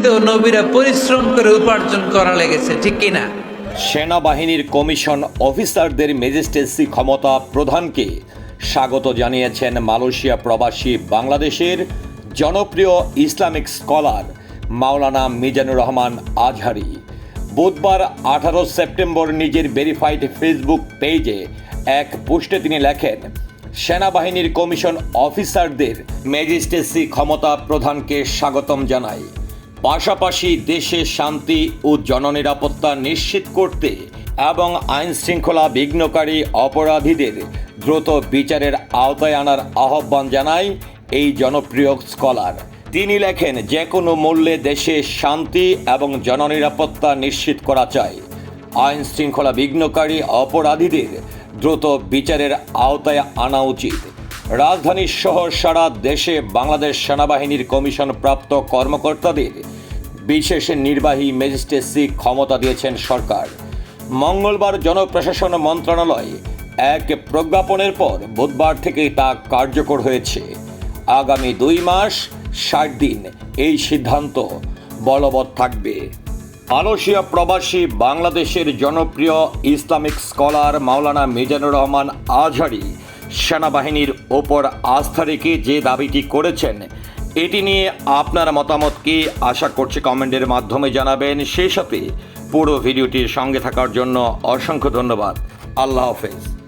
পৃথিবীতেও নবীরা পরিশ্রম করে উপার্জন করা লেগেছে, ঠিক কিনা সেনাবাহিনীর কমিশন অফিসারদের ম্যাজিস্ট্রেসি ক্ষমতা প্রধানকে স্বাগত জানিয়েছেন মালয়েশিয়া প্রবাসী বাংলাদেশের জনপ্রিয় ইসলামিক স্কলার মাওলানা মিজানুর রহমান আজহারি। বুধবার আঠারো সেপ্টেম্বর নিজের ভেরিফাইড ফেসবুক পেজে এক পোস্টে তিনি লেখেন, সেনাবাহিনীর কমিশন অফিসারদের ম্যাজিস্ট্রেসি ক্ষমতা প্রধানকে স্বাগতম জানাই। পাশাপাশি দেশে শান্তি ও জননিরাপত্তা নিশ্চিত করতে এবং আইন শৃঙ্খলা বিঘ্নকারী অপরাধীদের দ্রুত বিচারের আওতায় আনার আহ্বান জানায় এই জনপ্রিয় স্কলার। তিনি লেখেন যে কোনো মূল্যে দেশে শান্তি এবং জননিরাপত্তা নিশ্চিত করা চাই। আইন শৃঙ্খলা বিঘ্নকারী অপরাধীদের দ্রুত বিচারের আওতায় আনা উচিত। রাজধানী সহ সারা দেশে বাংলাদেশ সেনাবাহিনীর কমিশন প্রাপ্ত কর্মকর্তাদের বিশেষ নির্বাহী ম্যাজিস্ট্রেসি ক্ষমতা দিয়েছেন সরকার। মঙ্গলবার জনপ্রশাসন মন্ত্রণালয় এক প্রজ্ঞাপনের পর বুধবার থেকেই তা কার্যকর হয়েছে। আগামী দুই মাস ষাট দিন এই সিদ্ধান্ত বলবৎ থাকবে। মালয়েশিয়া প্রবাসী বাংলাদেশের জনপ্রিয় ইসলামিক স্কলার মাওলানা মিজানুর রহমান আজহারি সেনাবাহিনীর ওপর আস্থা রেখে যে দাবিটি করেছেন, এটি নিয়ে আপনার মতামত কি? আশা করছি কমেন্টের মাধ্যমে জানাবেন। সেই সাথে পুরো ভিডিওটির সঙ্গে থাকার জন্য অসংখ্য ধন্যবাদ। আল্লাহ হাফেজ।